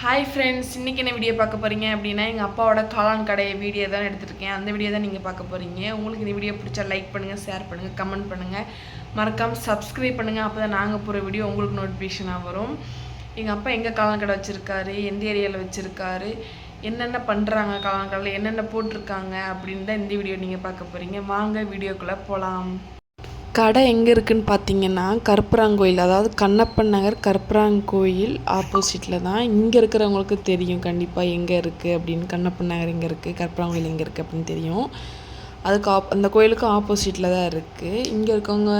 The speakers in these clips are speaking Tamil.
ஹாய் ஃப்ரெண்ட்ஸ் இன்றைக்கி என்ன வீடியோ பார்க்க போகிறீங்க அப்படின்னா எங்கள் அப்பாவோட காளான் கடை வீடியோ தான் எடுத்துருக்கேன். அந்த வீடியோ தான் நீங்கள் பார்க்க போகிறீங்க உங்களுக்கு இந்த வீடியோ பிடிச்சா லைக் பண்ணுங்கள் ஷேர் பண்ணுங்கள் கமெண்ட் பண்ணுங்கள் மறக்காமல் சப்ஸ்கிரைப் பண்ணுங்கள் அப்போ தான் நாங்கள் போகிற வீடியோ உங்களுக்கு நோட்டிஃபிகேஷனாக வரும். எங்கள் அப்பா எங்கே காளான் கடை வச்சுருக்காரு? எந்த ஏரியாவில் வச்சுருக்காரு? என்னென்ன பண்ணுறாங்க காளான் கடையில்? என்னென்ன போட்டிருக்காங்க? அப்படின்னு தான் இந்த வீடியோ நீங்கள் பார்க்க போகிறீங்க வாங்க வீடியோக்குள்ளே போகலாம் கடை எங்கே இருக்குன்னு பார்த்தீங்கன்னா கருப்பராங்கோயில் அதாவது கண்ணப்பன் நகர் கருப்பராங்கோயில் ஆப்போசிட்டில் தான். இங்கே இருக்கிறவங்களுக்கு தெரியும் கண்டிப்பாக எங்கே இருக்குது அப்படின்னு. கண்ணப்பன் நகர் எங்கே இருக்குது கருப்பராங்கோயில் எங்கே இருக்குது அப்படின்னு தெரியும். அதுக்கு ஆப் அந்த கோயிலுக்கும் ஆப்போசிட்டில் தான் இருக்குது இங்கே இருக்கவங்க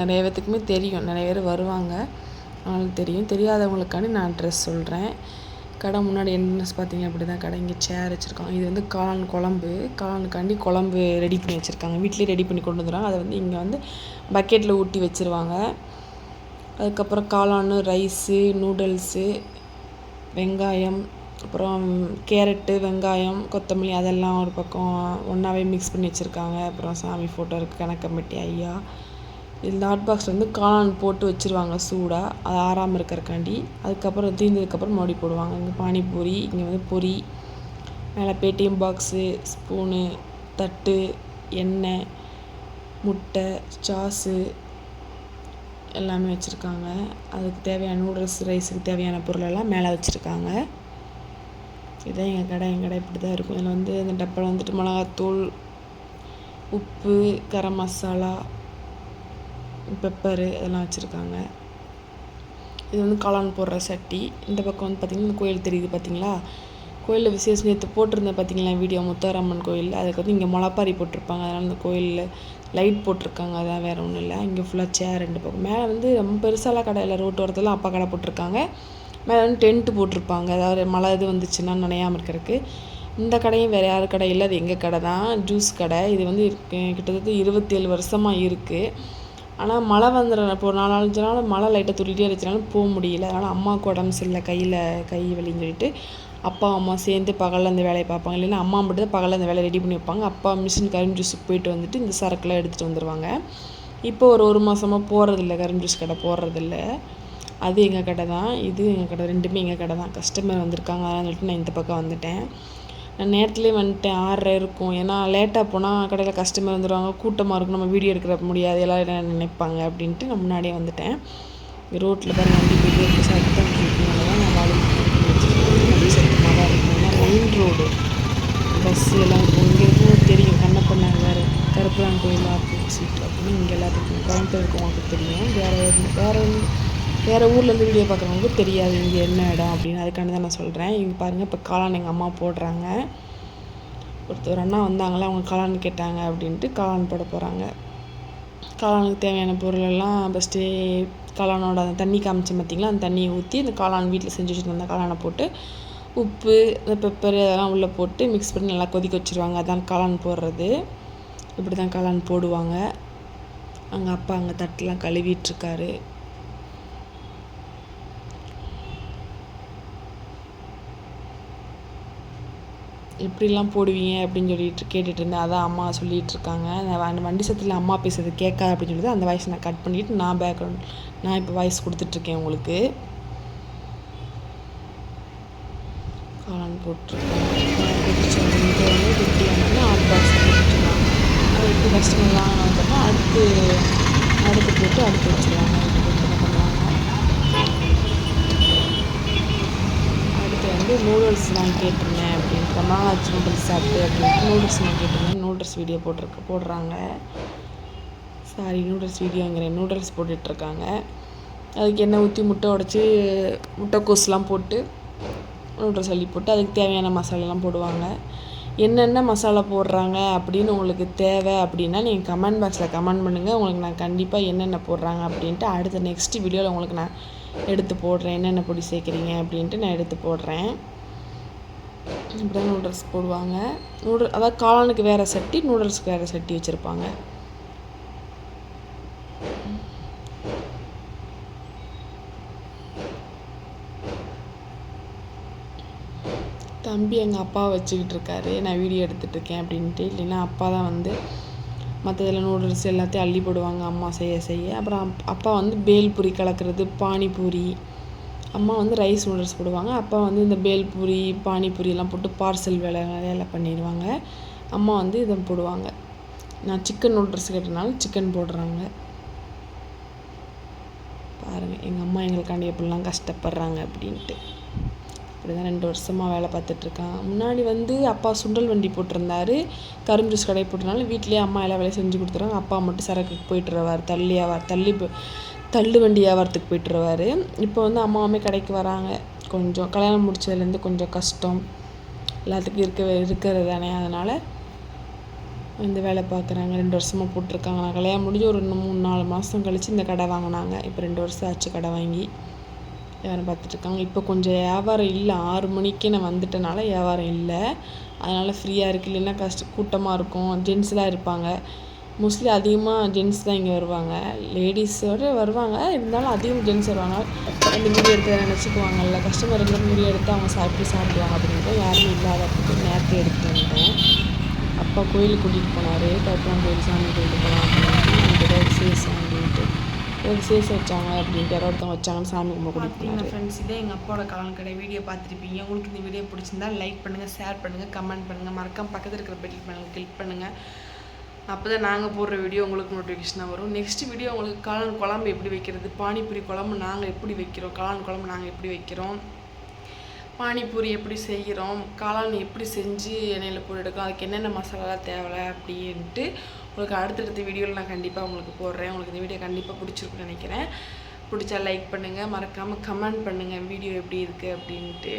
நிறைய பேத்துக்குமே தெரியும். நிறைய பேர் வருவாங்க. அவங்களுக்கு தெரியும். தெரியாதவங்களுக்காண்டி நான் அட்ரஸ் சொல்கிறேன் கடை முன்னாடி என்ட்ரன்ஸ் பார்த்தீங்க அப்படி தான் கடை இங்கே சேர் வச்சுருக்காங்க. இது வந்து காளான் குழம்பு. காளானுக்காண்டி குழம்பு ரெடி பண்ணி வச்சுருக்காங்க. வீட்லேயே ரெடி பண்ணி கொண்டு வந்துடுறாங்க அதை வந்து இங்கே வந்து பக்கெட்டில் ஊட்டி வச்சுருவாங்க. அதுக்கப்புறம் காளான் ரைஸு நூடுல்ஸு வெங்காயம் அப்புறம் கேரட்டு வெங்காயம் கொத்தமல்லி அதெல்லாம் ஒரு பக்கம் ஒன்றாவே மிக்ஸ் பண்ணி வச்சுருக்காங்க. அப்புறம் சாமி ஃபோட்டோ இருக்குது கணக்கம்பட்டி ஐயா. இந்த ஹாட் பாக்ஸ் வந்து காளான் போட்டு வச்சுருவாங்க சூடாக அது ஆறாமல் இருக்கறக்காண்டி அதுக்கப்புறம் தீர்ந்ததுக்கப்புறம் மறுபடி போடுவாங்க. இங்கே பானிபூரி இங்கே வந்து பொரி. மேலே பேடிஎம் பாக்ஸு ஸ்பூனு தட்டு எண்ணெய் முட்டை சாஸு எல்லாமே வச்சுருக்காங்க. அதுக்கு தேவையான நூடுல்ஸ் ரைஸுக்கு தேவையான பொருளெல்லாம் மேலே வச்சுருக்காங்க. இதான் எங்கள் கடை. எங்கள் கடை இப்படி தான் இருக்கும். இதில் வந்து அந்த டப்பாவில் வந்துட்டு மிளகாத்தூள் உப்பு கரம் மசாலா பெப்பரு இதெல்லாம் வச்சுருக்காங்க. இது வந்து காளான் போடுற சட்டி. இந்த பக்கம் வந்து பார்த்திங்கன்னா இந்த கோயில் தெரியுது பார்த்தீங்களா கோயிலில் விசேஷம் நேற்று போட்டிருந்தேன் பார்த்தீங்களா வீடியோ? முத்தாரம்மன் கோயில் அதுக்கு வந்து இங்கே முளப்பாரி போட்டிருப்பாங்க. அதனால் அந்த கோயிலில் லைட் போட்டிருக்காங்க. அதான் வேறு ஒன்றும் இல்லை. இங்கே ஃபுல்லாக சேர் ரெண்டு பக்கம். மேலே வந்து ரொம்ப பெருசாலாம் கடை இல்லை. ஓரத்துலாம் அப்பா கடை போட்டிருக்காங்க. மேலே வந்து டென்ட்டு போட்டிருப்பாங்க. அதாவது மழை இது வந்துச்சுன்னா நனையாமல் இருக்கிறதுக்கு. இந்த கடையும் வேறு யார் கடை இல்லை. அது எங்கள் கடை தான் ஜூஸ் கடை. இது வந்து கிட்டத்தட்ட இருபத்தேழு வருஷமாக இருக்குது ஆனால் மழை வந்துடுற இப்போ நாலு அஞ்சு நாள் மழை லைட்டாக துள்ளிட்டே இருந்துச்சுனாலும் போக முடியல. அதனால் அம்மாவுக்கு உடம்பு சரியில்லை. கையில் கை வலின்னு சொல்லிட்டு அப்பா அம்மா சேர்ந்து பகலில் அந்த வேலையை பார்ப்பாங்க. இல்லைன்னா அம்மா மட்டும் தான் பகலில் அந்த வேலையை ரெடி பண்ணி வைப்பாங்க. அப்பா மிஷின் கரும்பு ஜூஸுக்கு போயிட்டு வந்துட்டு இந்த சரக்குலாம் எடுத்துகிட்டு வந்துடுவாங்க இப்போ ஒரு ஒரு மாதமாக போகிறதில்ல கரும்பு ஜூஸ் கடை போடுறதில்ல அது எங்கள் கடை தான். இது எங்கள் கடை. ரெண்டுமே எங்கள் கடை தான். கஸ்டமர் வந்திருக்காங்க. அதனால சொல்லிட்டு நான் இந்த பக்கம் வந்துட்டேன். நான் நேரத்துலேயே வந்துட்டேன். ஆறரை இருக்கும். ஏன்னா லேட்டாக போனால் கடையில் கஸ்டமர் வந்துடுவாங்க கூட்டமாக இருக்கும். நம்ம வீடியோ எடுக்கிற முடியாது. எல்லாம் என்ன நினைப்பாங்க அப்படின்ட்டு நான் முன்னாடியே வந்துட்டேன். ரோட்டில் தான் வண்டி போயிட்டு இருக்கு. சத்தம் கேட்கறதுனால நான் வாழை சத்தமாக தான் இருக்கும். ஏன்னா மெயின் ரோடு பஸ்ஸு எல்லாம் இருக்கும் இங்கே இருக்கும் தெரியும். கண்ணப்பண்ண வேறு. கருப்புரான் கோயில் ஆப்போசிட் அப்படின்னு இங்கே எல்லாத்துக்கும் கோயம்புத்தூர் இருக்கவங்களுக்கு தெரியும். வேறு வேறு வேறு ஊர்லேருந்து வீடியோ பார்க்குறவங்களுக்கு தெரியாது இங்கே என்ன இடம் அப்படின்னு. அதுக்காண்டி தான் நான் சொல்கிறேன் இங்கே பாருங்கள் இப்போ காளான் எங்கள் அம்மா போடுறாங்க. ஒருத்தர் அண்ணா வந்தாங்களே அவங்க காளான் கேட்டாங்க அப்படின்ட்டு காளான் போட போகிறாங்க காளானுக்கு தேவையான பொருள் எல்லாம் ஃபஸ்ட்டு காளானோட அந்த தண்ணி காமிச்சு பார்த்திங்களா அந்த தண்ணியை ஊற்றி அந்த காளான் வீட்டில் செஞ்சு வச்சுருந்த அந்த காளானை போட்டு உப்பு இந்த பெப்பர் அதெல்லாம் உள்ளே போட்டு மிக்ஸ் பண்ணி நல்லா கொதிக்க வச்சுருவாங்க. அதான் காளான் போடுறது. இப்படி தான் காளான் போடுவாங்க. அங்கே அப்பா அங்கே தட்டெலாம் கழுவிட்டுருக்காரு எப்படிலாம் போடுவீங்க? அப்படின்னு சொல்லிட்டு கேட்டுட்டு இருந்தேன். அதான் அம்மா சொல்லிட்டு இருக்காங்க. அந்த வ- வண்டி சத்தத்தில் அம்மா பேசுறது கேட்காது அப்படின்னு சொல்லி அந்த வாய்ஸ் நான் கட் பண்ணிவிட்டு நான் பேக்ரவுண்ட் நான் இப்போ வாய்ஸ் கொடுத்துட்ருக்கேன் உங்களுக்கு. காளான் போட்டிருக்கேன். காளான் வந்து இங்கே வந்து திருப்பி பாக்ஸ் அது எப்படி கஸ்டமர்லாம் வந்தோம்னா அடுத்து அடுத்து போட்டு அடுத்து வச்சுருவாங்க அடுத்து போட்டு என்ன பண்ணுவாங்க அடுத்து வந்து நூடுல்ஸ் நான் கேட்டிருந்தேன் அப்படின்னு அப்புறமா ஆச்சு நூடுல்ஸ் சாப்பிட்டு அப்படின்ட்டு நூடுல்ஸ் நான் கேட்டிருந்தேன். நூடுல்ஸ் வீடியோ போட்டிருக்கு போடுறாங்க. சாரி நூடுல்ஸ் வீடியோங்கிறேன் நூடுல்ஸ் போட்டுட்ருக்காங்க. அதுக்கு எண்ணெய் ஊற்றி முட்டை உடச்சி முட்டைக்கோஸ்லாம் போட்டு நூடுல்ஸ் அள்ளி போட்டு அதுக்கு தேவையான மசாலாலாம் போடுவாங்க. என்னென்ன மசாலா போடுறாங்க அப்படின்னு உங்களுக்கு தேவை அப்படின்னா நீங்கள் கமெண்ட் பாக்ஸில் கமெண்ட் பண்ணுங்கள் உங்களுக்கு நான் கண்டிப்பாக என்னென்ன போடுறாங்க அப்படின்ட்டு அடுத்த நெக்ஸ்ட் வீடியோவில் உங்களுக்கு நான் எடுத்து போடுறேன். என்னென்ன பொடி சேர்க்குறீங்க அப்படின்ட்டு நான் எடுத்து போடுறேன். இப்படி தான் நூடுல்ஸ் போடுவாங்க. நூடுல் அதாவது காளானுக்கு வேறு சட்டி நூடுல்ஸ்க்கு வேறு சட்டி வச்சுருப்பாங்க. தம்பி எங்கள் அப்பா வச்சுக்கிட்டு இருக்காரு. நான் வீடியோ எடுத்துகிட்டு இருக்கேன் அப்படின்ட்டு. இல்லைன்னா அப்பா தான் வந்து மற்றதில் நூடுல்ஸ் எல்லாத்தையும் அள்ளி போடுவாங்க அம்மா செய்ய செய்ய. அப்புறம் அப்பா வந்து பேல்பூரி கலக்கிறது பானிபூரி அம்மா வந்து ரைஸ் நூடுல்ஸ் போடுவாங்க. அப்பா வந்து இந்த பேல்பூரி பானிபூரி எல்லாம் போட்டு பார்சல் வேலை வேலை பண்ணிடுவாங்க. அம்மா வந்து இதை போடுவாங்க. நான் சிக்கன் நூடுல்ஸ் கேட்டனால சிக்கன் போடுறாங்க. பாருங்கள் எங்கள் அம்மா எங்களுக்காண்டி எப்படிலாம் கஷ்டப்படுறாங்க அப்படின்ட்டு. இப்படி தான் ரெண்டு வருஷமாக வேலை பார்த்துட்ருக்கான் முன்னாடி வந்து அப்பா சுண்டல் வண்டி போட்டிருந்தாரு. கரும்பு ஜூஸ் கடை போட்டிருந்தாலும் வீட்லேயே அம்மா எல்லா வேலையும் செஞ்சு கொடுத்துருவாங்க. அப்பா மட்டும் சரக்கு போயிட்டுருவார் தள்ளியாவார். தள்ளி தள்ளுவண்டி வியாபாரத்துக்கு போயிட்டுருவார். இப்போ வந்து அம்மாவுமே கடைக்கு வராங்க. கொஞ்சம் கல்யாணம் முடிச்சதுலேருந்து கொஞ்சம் கஷ்டம். எல்லாத்துக்கும் இருக்க இருக்கிறது தானே. அதனால் இந்த வேலை பார்க்குறாங்க. ரெண்டு வருஷமாக போட்டிருக்காங்க. நான் கல்யாணம் முடிஞ்சு ஒரு ரெண்டு மூணு நாலு மாதம் கழித்து இந்த கடை வாங்கினாங்க. இப்போ ரெண்டு வருஷம் ஆச்சு கடை வாங்கி. வியாபாரம் பார்த்துட்ருக்காங்க. இப்போ கொஞ்சம் வியாபாரம் இல்லை. ஆறு மணிக்கே நான் வந்துட்டனால வியாபாரம் இல்லை. அதனால் ஃப்ரீயாக இருக்குது இல்லைன்னா கஷ்ட கூட்டமாக இருக்கும். ஜென்ஸ்லாம் இருப்பாங்க. மோஸ்ட்லி அதிகமாக ஜென்ஸ் தான் இங்கே வருவாங்க. லேடிஸோடு வருவாங்க. இருந்தாலும் அதிகம் ஜென்ஸ் வருவாங்க. ரெண்டு வீடியோ எடுத்து நினச்சிக்குவாங்கல்ல. கஸ்டமர் ரெண்டு வீடியோ எடுத்து அவங்க சாப்பிட்டு சாப்பிடுவாங்க அப்படின்ட்டு யாரும் இல்லாதப்போ நேரத்தை எடுத்து வந்தேன் அப்பா கோயிலுக்கு கூட்டிகிட்டு போனார். கருப்பணம் கோயில் சாமி கோயிலுக்கு போகலாம் அப்படின்ட்டு. எனக்கு ஏதோ விசேஷம் அப்படின்ட்டு. ஏதோ விசேஷம் வச்சாங்க அப்படின்ட்டு. யாரோ ஒருத்தவங்க வச்சாங்கன்னு சாமி கும்பிட போனார். ஃப்ரெண்ட்ஸ் இதே எங்கள் அப்பாவோட காலம் கடை வீடியோ பார்த்துருப்பீங்க. உங்களுக்கு இந்த வீடியோ பிடிச்சிருந்தா லைக் பண்ணுங்கள் ஷேர் பண்ணுங்கள் கமெண்ட் பண்ணுங்கள் மறக்காம பக்கத்தில் இருக்கிற பெல் பண்ணுங்கள் கிளிக் பண்ணுங்கள் அப்போ தான் நாங்கள் போடுற வீடியோ உங்களுக்கு நோட்டிஃபிகேஷனாக வரும். நெக்ஸ்ட் வீடியோ உங்களுக்கு காளான் குழம்பு எப்படி வைக்கிறது பானிபூரி குழம்பு நாங்கள் எப்படி வைக்கிறோம் காளான் குழம்பு நாங்கள் எப்படி வைக்கிறோம் பானிபூரி எப்படி செய்கிறோம் காளான் எப்படி செஞ்சு எண்ணெயில் போட்டு எடுக்கும் அதுக்கு என்னென்ன மசாலாலாம் தேவை அப்படின்ட்டு உங்களுக்கு அடுத்தடுத்த வீடியோவில் நான் கண்டிப்பாக உங்களுக்கு போடுறேன். உங்களுக்கு இந்த வீடியோ கண்டிப்பாக பிடிச்சிருக்குன்னு நினைக்கிறேன். பிடிச்சா லைக் பண்ணுங்கள் மறக்காமல் கமெண்ட் பண்ணுங்கள் வீடியோ எப்படி இருக்குது அப்படின்ட்டு.